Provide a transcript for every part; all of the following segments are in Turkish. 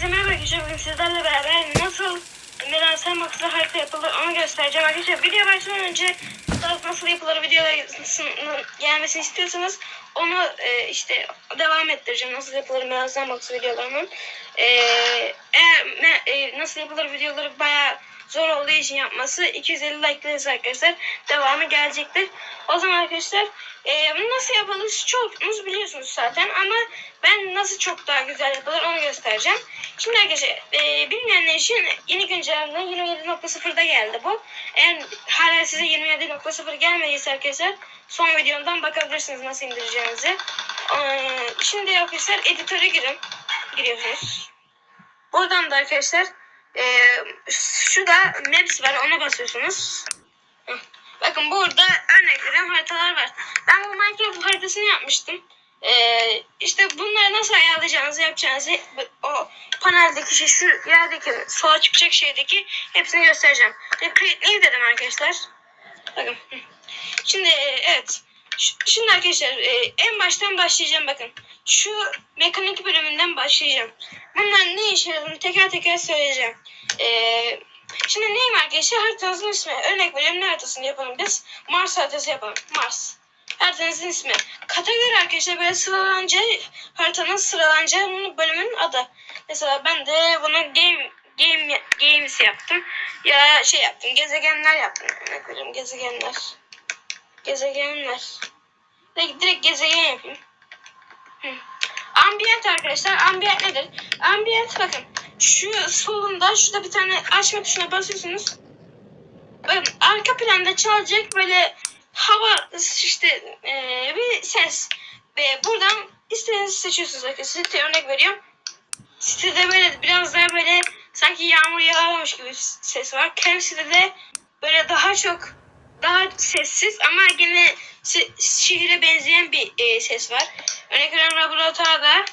Herkese merhaba arkadaşlar. Sizlerle beraber nasıl Meransel maksatlı harita yapılır onu göstereceğim arkadaşlar. Video başlamadan önce nasıl, yapılır videoların gelmesini istiyorsanız onu e, işte devam ettireceğim. Nasıl yapılır Meransel maksatlı videolarının. E, me- e, nasıl yapılır videoları bayağı zor olduğu için yapması 250 like gelirse arkadaşlar devamı gelecektir. O zaman arkadaşlar e, bunu nasıl yapılır çoğunuz biliyorsunuz zaten ama ben nasıl çok daha güzel yapılır onu göstereceğim. Şimdi arkadaşlar e, bilmeyenler için yeni güncelleme 27.0'da geldi bu. Eğer hala size 27.0 gelmediyse arkadaşlar son videomdan bakabilirsiniz nasıl indireceğinizi. E, şimdi arkadaşlar editöre girin. Giriyorsunuz. Buradan da arkadaşlar e, şurada Maps var ona basıyorsunuz. Bakın burada örnek veriyorum haritalar var. Ben bu Minecraft haritasını yapmıştım. Ee, işte bunları nasıl ayarlayacağınızı yapacağınızı o paneldeki şey şu yerdeki sola çıkacak şeydeki hepsini göstereceğim. Create new dedim arkadaşlar. Bakın. Şimdi evet. Şimdi arkadaşlar e, en baştan başlayacağım bakın. Şu mekanik bölümünden başlayacağım. Bunların ne işe yaradığını teker teker söyleyeceğim. Ee, şimdi neyim arkadaşlar? Haritanızın ismi. Örnek veriyorum ne haritasını yapalım biz? Mars haritası yapalım. Mars. Haritanızın ismi. Kategori arkadaşlar böyle sıralanınca haritanın sıralanacağının bölümünün adı. Mesela ben de bunu game game games yaptım. Ya şey yaptım. Gezegenler yaptım. Örnek veriyorum gezegenler. Gezegenler. Direkt, direkt gezegen yapayım. Hı. Ambient arkadaşlar. Ambient nedir? Ambient bakın. Şu solunda şurada bir tane açma tuşuna basıyorsunuz. Bakın arka planda çalacak böyle hava işte e, bir ses. Ve buradan istediğinizi seçiyorsunuz arkadaşlar. Size örnek veriyorum. Sitede böyle biraz daha böyle sanki yağmur yağarmış gibi ses var. Kendi sitede böyle daha çok daha sessiz ama yine şi- şehire benzeyen bir e, ses var. Örnek veriyorum laboratuvarda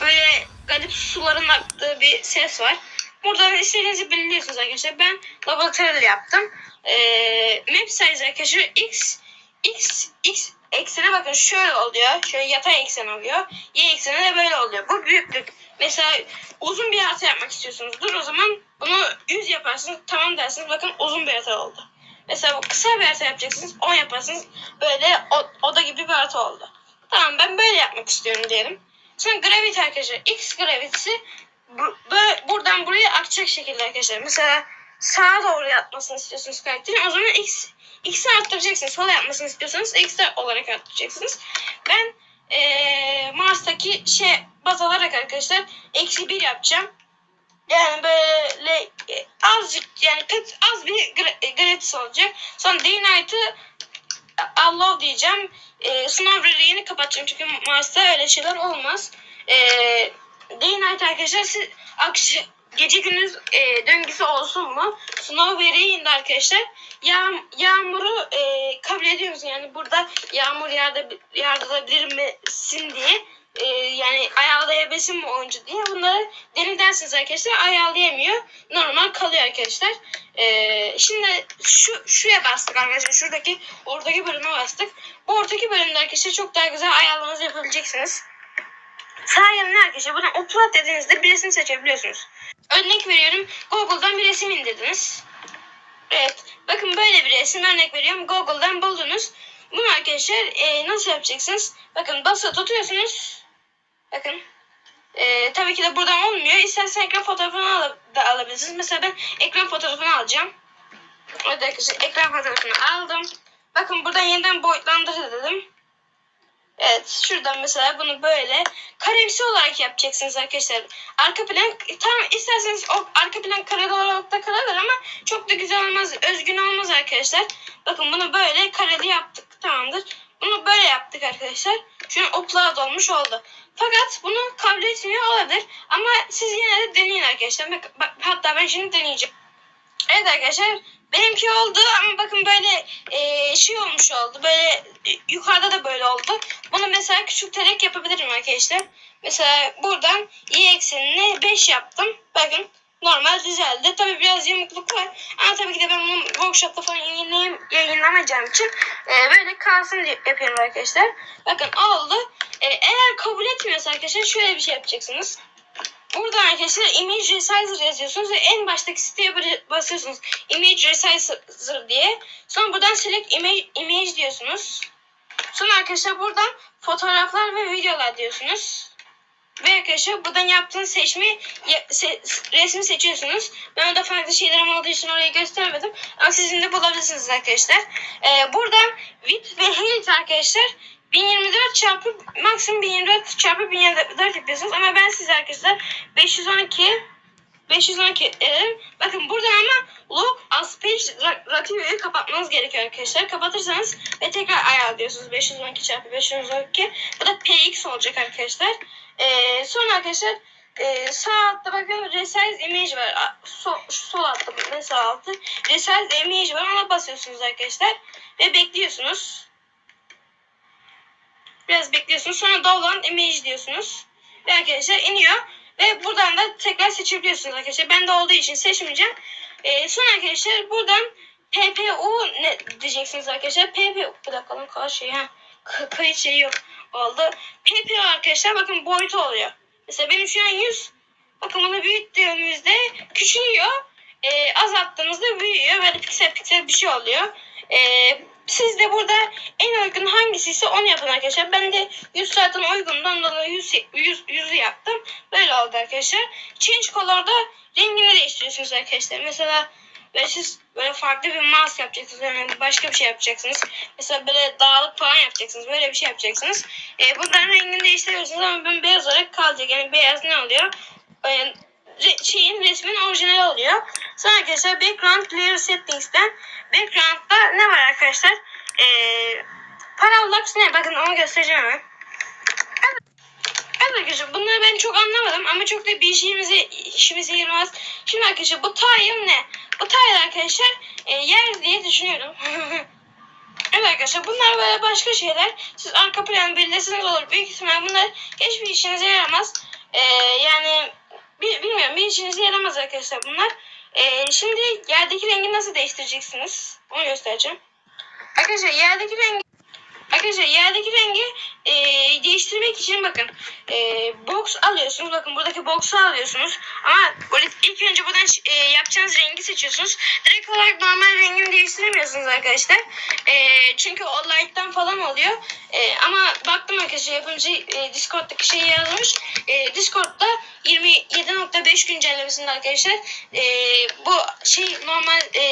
böyle garip suların aktığı bir ses var. Buradan istediğinizi belirliyorsunuz arkadaşlar. Ben laboratuvarda yaptım. Ee, map size arkadaşlar x x x eksene bakın şöyle oluyor. Şöyle yatay eksen oluyor. Y ekseni de böyle oluyor. Bu büyüklük. Mesela uzun bir harita yapmak istiyorsunuzdur. O zaman bunu 100 yaparsınız. Tamam dersiniz. Bakın uzun bir harita oldu. Mesela kısa bir harita yapacaksınız. 10 yaparsınız. Böyle oda gibi bir harita oldu. Tamam ben böyle yapmak istiyorum diyelim. Sonra gravity arkadaşlar. X gravity'si bu, buradan buraya akacak şekilde arkadaşlar. Mesela sağa doğru yapmasını istiyorsunuz karakterin. O zaman X X'i arttıracaksınız. Sola yapmasını istiyorsanız X'i olarak arttıracaksınız. Ben eee Mars'taki şey baz alarak arkadaşlar eksi bir yapacağım. Yani böyle e, azıcık yani kıt- az bir gra- gratis olacak. Sonra day night'ı Allah diyeceğim. E, sınav yeni kapatacağım çünkü Mars'ta öyle şeyler olmaz. E, day night arkadaşlar siz akş gece gündüz e, döngüsü olsun mu? Sınav indi arkadaşlar. Yağ, yağmuru e, kabul ediyoruz yani burada yağmur yağda, yağdırabilir misin diye e, yani ayarlayabilsin mi oyuncu diye bunları denersiniz arkadaşlar ayarlayamıyor normal kalıyor arkadaşlar e, şimdi şu şuraya bastık arkadaşlar şuradaki oradaki bölüme bastık bu ortaki bölümde arkadaşlar çok daha güzel ayarlamanızı yapabileceksiniz sağ yanına arkadaşlar buradan upload dediğinizde bir resim seçebiliyorsunuz örnek veriyorum Google'dan bir resim indirdiniz Evet. Bakın böyle bir resim örnek veriyorum. Google'dan buldunuz. Bunu arkadaşlar e, nasıl yapacaksınız? Bakın basılı tutuyorsunuz. Bakın. E, tabii ki de buradan olmuyor. İstersen ekran fotoğrafını al da alabilirsiniz. Mesela ben ekran fotoğrafını alacağım. Evet ekran fotoğrafını aldım. Bakın buradan yeniden boyutlandır dedim. Evet şuradan mesela bunu böyle karemsi olarak yapacaksınız arkadaşlar. Arka plan tam isterseniz o arka plan kareli olarak da kalır ama çok da güzel olmaz. Özgün olmaz arkadaşlar. Bakın bunu böyle kareli yaptık tamamdır. Bunu böyle yaptık arkadaşlar. Şu an upload olmuş oldu. Fakat bunu kabul etmiyor olabilir. Ama siz yine de deneyin arkadaşlar. Bak, hatta ben şimdi deneyeceğim. Evet arkadaşlar benimki oldu ama bakın böyle e, şey olmuş oldu. Böyle e, yukarıda da böyle oldu. Bunu mesela küçülterek yapabilirim arkadaşlar. Mesela buradan y eksenini 5 yaptım. Bakın normal düzeldi. Tabi biraz yamukluk var. Ama tabii ki de ben bunu workshopta falan yayınlayayım, yayınlamayacağım için e, böyle kalsın diye yapıyorum arkadaşlar. Bakın oldu. E, eğer kabul etmiyorsa arkadaşlar şöyle bir şey yapacaksınız. buradan arkadaşlar image resizer yazıyorsunuz ve en baştaki siteye basıyorsunuz. Image resizer diye. Sonra buradan select image, image diyorsunuz. Sonra arkadaşlar buradan fotoğraflar ve videolar diyorsunuz. Ve arkadaşlar buradan yaptığınız seçimi ya- se- resmi seçiyorsunuz. Ben orada farklı şeylerim olduğu için orayı göstermedim. Ama sizin de bulabilirsiniz arkadaşlar. Ee, buradan width ve height arkadaşlar 1024 çarpı maksimum 1024 çarpı 1024 yapıyorsunuz. Ama ben size arkadaşlar 512 512 ederim. Bakın buradan ama look as page ra- ratio'yu kapatmanız gerekiyor arkadaşlar. Kapatırsanız ve tekrar ayarlıyorsunuz 512 çarpı 512. Bu da px olacak arkadaşlar. Ee, sonra arkadaşlar e, sağ altta bakın resize image var. A- Sol, sol altta ne sağ altı. Resize image var. Ona basıyorsunuz arkadaşlar. Ve bekliyorsunuz. Biraz bekliyorsunuz. Sonra download image diyorsunuz. Ve arkadaşlar iniyor. Ve buradan da tekrar seçebiliyorsunuz arkadaşlar. Ben de olduğu için seçmeyeceğim. Ee, sonra arkadaşlar buradan PPU ne diyeceksiniz arkadaşlar. PPU bir dakika kayıt şeyi yok oldu. PPU arkadaşlar bakın boyutu oluyor. Mesela benim şu an 100. Bakın bunu büyüttüğümüzde küçülüyor. Ee, azalttığımızda büyüyor. Böyle piksel piksel bir şey oluyor. Ee, siz de burada en uygun hangisiyse onu yapın arkadaşlar. Ben de 100 saatin uygundan dolayı 100, 100, 100'ü yaptım. Böyle oldu arkadaşlar. Change color'da rengini değiştiriyorsunuz arkadaşlar. Mesela böyle siz böyle farklı bir mouse yapacaksınız. Yani başka bir şey yapacaksınız. Mesela böyle dağlık falan yapacaksınız. Böyle bir şey yapacaksınız. Ee, bunların rengini değiştiriyorsunuz ama ben beyaz olarak kalacak. Yani beyaz ne oluyor? Ee, re- şeyin resmin orijinali oluyor. Sonra arkadaşlar background clear settings'ten background'da ne var arkadaşlar? Ee, parallax ne? Bakın onu göstereceğim hemen. Evet arkadaşlar bunları ben çok anlamadım ama çok da bir işimize, işimize yaramaz. Şimdi arkadaşlar bu tile ne? Bu tile arkadaşlar e, yer diye düşünüyorum. evet arkadaşlar bunlar böyle başka şeyler. Siz arka planı belirleseniz olur. Büyük ihtimal bunlar hiçbir işinize yaramaz. E, yani bi- bilmiyorum bir işinize yaramaz arkadaşlar bunlar. E, şimdi yerdeki rengi nasıl değiştireceksiniz? Onu göstereceğim. Arkadaşlar yerdeki rengi Arkadaşlar yerdeki rengi e, değiştirmek için bakın e, box alıyorsunuz. Bakın buradaki box'u alıyorsunuz. Ama böyle ilk önce buradan e, yapacağınız rengi seçiyorsunuz. Direkt olarak normal rengini değiştiremiyorsunuz arkadaşlar. E, çünkü o light'tan falan oluyor. E, ama baktım arkadaşlar yapımcı e, Discord'daki şeyi yazmış. E, Discord'da 27.5 güncellemesinde arkadaşlar e, bu şey normal e,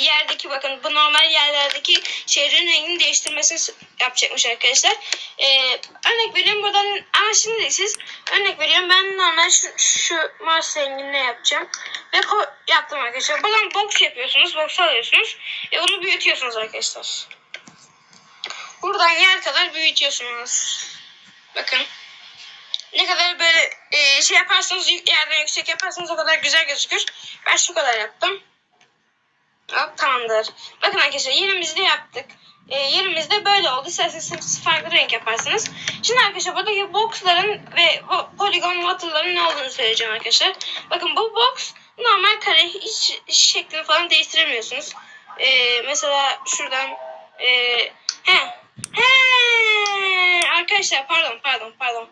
yerdeki bakın bu normal yerlerdeki şehrin rengini değiştirmesini yapacakmış arkadaşlar. E, örnek veriyorum buradan ama şimdi de siz örnek veriyorum ben normal şu, şu Mars renginde yapacağım. Ve ko- yaptım arkadaşlar. Buradan box yapıyorsunuz. Box alıyorsunuz. Ve onu büyütüyorsunuz arkadaşlar. Buradan yer kadar büyütüyorsunuz. Bakın. Ne kadar böyle e, şey yaparsanız yerden yüksek yaparsanız o kadar güzel gözükür. Ben şu kadar yaptım. Hop tamamdır. Bakın arkadaşlar yerimizde yaptık. E, yerimizde böyle oldu. İsterseniz siz farklı renk yaparsınız. Şimdi arkadaşlar buradaki boxların ve bu polygon water'ların ne olduğunu söyleyeceğim arkadaşlar. Bakın bu box normal kare hiç şeklini falan değiştiremiyorsunuz. E, mesela şuradan e, he, he, arkadaşlar pardon pardon pardon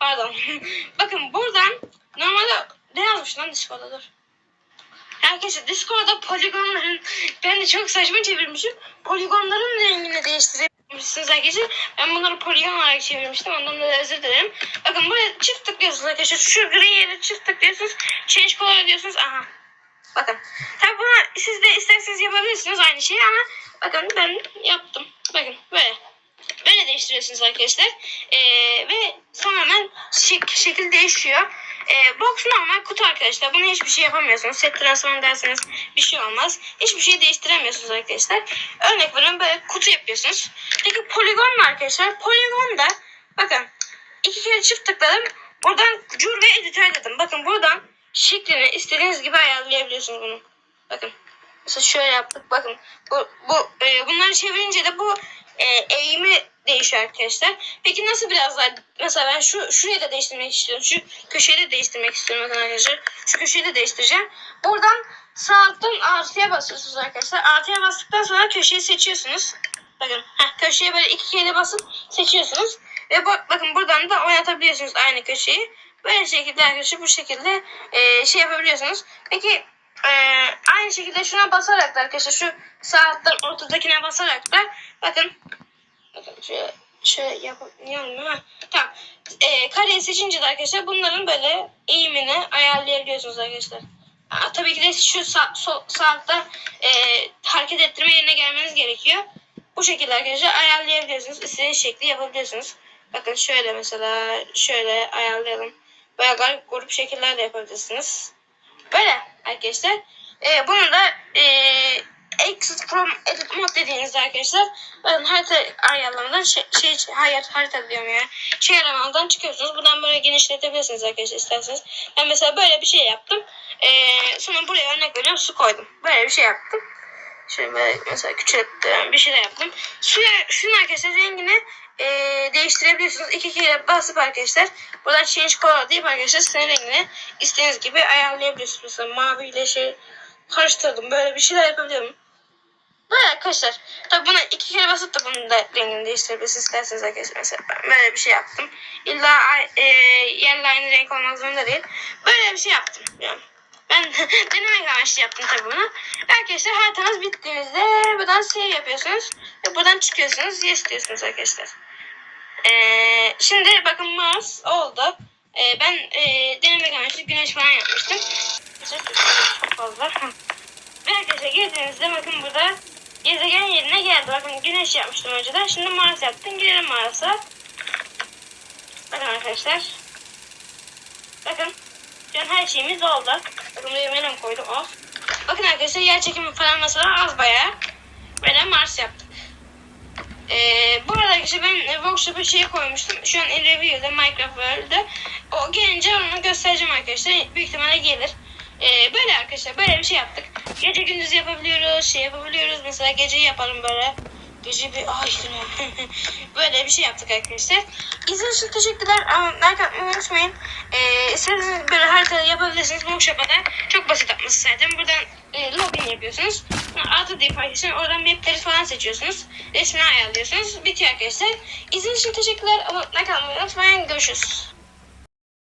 pardon. Bakın buradan normalde ne yazmış lan Discord'da dur. Arkadaşlar Discord'da poligonların ben de çok saçma çevirmişim. Poligonların rengini değiştirebilirsiniz arkadaşlar. Ben bunları poligon olarak çevirmiştim. Ondan da özür dilerim. Bakın buraya çift tıklıyorsunuz arkadaşlar. Şu gri yere çift tıklıyorsunuz. Change color diyorsunuz. Aha. Bakın. Tabi bunu siz de isterseniz yapabilirsiniz aynı şeyi ama bakın ben yaptım. Bakın böyle. Böyle değiştiriyorsunuz arkadaşlar. Ee, ve tamamen şek şekil değişiyor. Ee, box normal kutu arkadaşlar. Buna hiçbir şey yapamıyorsunuz. Set transfer derseniz bir şey olmaz. Hiçbir şey değiştiremiyorsunuz arkadaşlar. Örnek veriyorum böyle kutu yapıyorsunuz. Peki poligon mu arkadaşlar? Poligon da bakın iki kere çift tıkladım. Buradan cur ve editör dedim. Bakın buradan şeklini istediğiniz gibi ayarlayabiliyorsunuz bunu. Bakın. Mesela şöyle yaptık. Bakın bu, bu e, bunları çevirince de bu e, eğimi değişiyor arkadaşlar. Peki nasıl biraz daha mesela ben şu şurayı da değiştirmek istiyorum. Şu köşeyi de değiştirmek istiyorum arkadaşlar. Şu köşeyi de değiştireceğim. Buradan sağ alttan artıya basıyorsunuz arkadaşlar. Artıya bastıktan sonra köşeyi seçiyorsunuz. Bakın heh, köşeye böyle iki kere basıp seçiyorsunuz. Ve bak, bakın buradan da oynatabiliyorsunuz aynı köşeyi. Böyle şekilde arkadaşlar bu şekilde e, şey yapabiliyorsunuz. Peki e, aynı şekilde şuna basarak da arkadaşlar şu sağ alttan ortadakine basarak da bakın şöyle, şöyle yap niye olmuyor ha? Tamam. E, kareyi seçince de arkadaşlar bunların böyle eğimini ayarlayabiliyorsunuz arkadaşlar. Aa, tabii ki de şu sağ, sol, sağ altta e, hareket ettirme yerine gelmeniz gerekiyor. Bu şekilde arkadaşlar ayarlayabiliyorsunuz. İstediğiniz şekli yapabiliyorsunuz. Bakın şöyle mesela şöyle ayarlayalım. Böyle garip grup şekiller de yapabilirsiniz. Böyle arkadaşlar. Ee, bunu da e, Exit from Edit Mode dediğinizde arkadaşlar bakın harita ayarlamadan şey, şey hayır harita diyorum ya. Şey aramadan çıkıyorsunuz. Buradan böyle genişletebilirsiniz arkadaşlar isterseniz. Ben mesela böyle bir şey yaptım. Ee, sonra buraya örnek veriyorum su koydum. Böyle bir şey yaptım. Şöyle böyle mesela küçülttüm bir şey yaptım. Suya, şunun arkadaşlar rengini e, değiştirebiliyorsunuz. İki kere basıp arkadaşlar buradan change color deyip arkadaşlar senin rengini istediğiniz gibi ayarlayabiliyorsunuz. Mesela mavi ile şey karıştırdım. Böyle bir şeyler yapabiliyorum. Böyle arkadaşlar. Tabi buna iki kere basıp da bunun da rengini değiştirebilirsiniz isterseniz arkadaşlar. Mesela ben böyle bir şey yaptım. İlla e, yerle aynı renk olmak zorunda değil. Böyle bir şey yaptım. Yani. Ben denemek amaçlı yaptım tabi bunu. Arkadaşlar haritanız bittiğinizde buradan save yapıyorsunuz. Ve buradan çıkıyorsunuz. Yes diyorsunuz arkadaşlar. Ee, şimdi bakın Mars oldu. Ee, ben e, denemek amaçlı güneş falan yapmıştım. Çok fazla. Ve arkadaşlar girdiğinizde bakın burada gezegen yerine geldi. Bakın güneş yapmıştım önceden. Şimdi Mars yaptım. Gidelim Mars'a. Bakın arkadaşlar. Bakın. Şu an her şeyimiz oldu. Bakın melon koydum. Of. Bakın arkadaşlar yer çekimi falan mesela az bayağı. Böyle Mars yaptık. Ee, bu arada arkadaşlar ben e, workshop'a şey koymuştum. Şu an in review'de Minecraft World'de. O gelince onu göstereceğim arkadaşlar. Büyük ihtimalle gelir. Ee, böyle arkadaşlar böyle bir şey yaptık. Gece gündüz yapabiliyoruz. Şey yapabiliyoruz. Mesela gece yapalım böyle. Gece bir ay böyle bir şey yaptık arkadaşlar. İzlediğiniz için teşekkürler. Like atmayı unutmayın. Ee, istediğiniz böyle harita yapabilirsiniz. Workshop'a da çok basit yapması zaten. Buradan e, login yapıyorsunuz. Artı deyip arkadaşlar oradan mapleri falan seçiyorsunuz. Resmini ayarlıyorsunuz. Bitiyor arkadaşlar. İzlediğiniz için teşekkürler. Like atmayı unutmayın. Görüşürüz.